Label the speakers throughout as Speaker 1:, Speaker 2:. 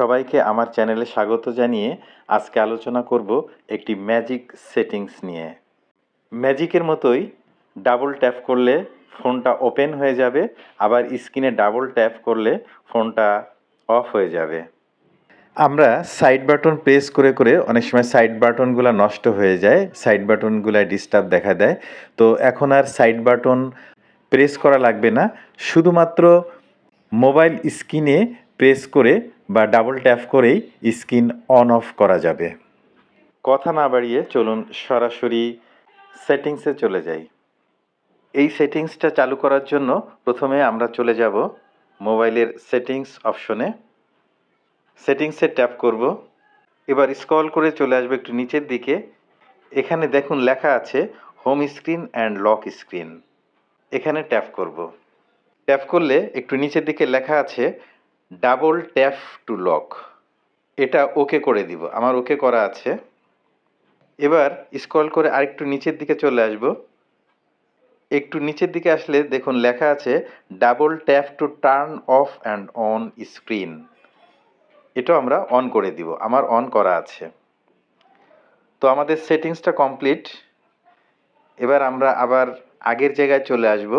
Speaker 1: সবাইকে আমার চ্যানেলে স্বাগত জানিয়ে আজকে আলোচনা করব একটি ম্যাজিক সেটিংস নিয়ে। ম্যাজিকের মতোই ডাবল ট্যাপ করলে ফোনটা ওপেন হয়ে যাবে, আবার স্ক্রিনে ডাবল ট্যাপ করলে ফোনটা অফ হয়ে যাবে। আমরা সাইড বাটন প্রেস করে করে অনেক সময় সাইড বাটনগুলো নষ্ট হয়ে যায়, সাইড বাটনগুলো ডিস্টার্ব দেখা দেয়। তো এখন আর সাইড বাটন প্রেস করা লাগবে না, শুধুমাত্র মোবাইল স্ক্রিনে প্রেস করে বা ডাবল ট্যাপ করেই স্ক্রিন অন অফ করা যাবে। কথা না বাড়িয়ে চলুন সরাসরি সেটিংসে চলে যাই। এই সেটিংসটা চালু করার জন্য প্রথমে আমরা চলে যাব মোবাইলের সেটিংস অপশনে সেটিংসে ট্যাপ করব। এবার স্ক্রল করে চলে আসবে একটু নিচের দিকে। এখানে দেখুন লেখা আছে home screen and lock screen এখানে ট্যাপ করব। ট্যাপ করলে একটু নিচের দিকে লেখা আছে ডাবল ট্যাপ টু লক। এটা ওকে করে দিব। আমার ওকে করা আছে। এবার স্ক্রল করে আরেকটু নিচের দিকে চলে আসব। একটু নিচের দিকে আসলে দেখুন লেখা আছে double tap to turn off and on screen এটাও আমরা অন করে দিব। আমার অন করা আছে। তো আমাদের সেটিংসটা কমপ্লিট এবার আমরা আবার আগের জায়গায় চলে আসব।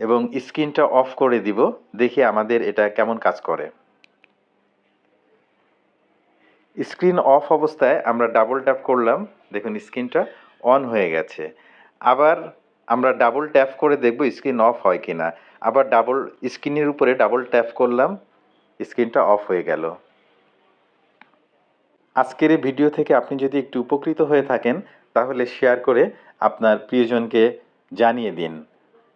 Speaker 1: এবং স্ক্রিনটা অফ করে দিব, দেখি আমাদের এটা কেমন কাজ করে। স্ক্রিন অফ অবস্থায় আমরা ডাবল ট্যাপ করলাম, দেখুন স্ক্রিনটা অন হয়ে গেছে। আবার আমরা ডাবল ট্যাপ করে দেখব স্ক্রিন অফ হয় কি না আবার ডাবল স্ক্রিনের উপরে ডাবল ট্যাপ করলাম, স্ক্রিনটা অফ হয়ে গেল। আজকের এই ভিডিও থেকে আপনি যদি একটু উপকৃত হয়ে থাকেন, তাহলে শেয়ার করে আপনার প্রিয়জনকে জানিয়ে দিন।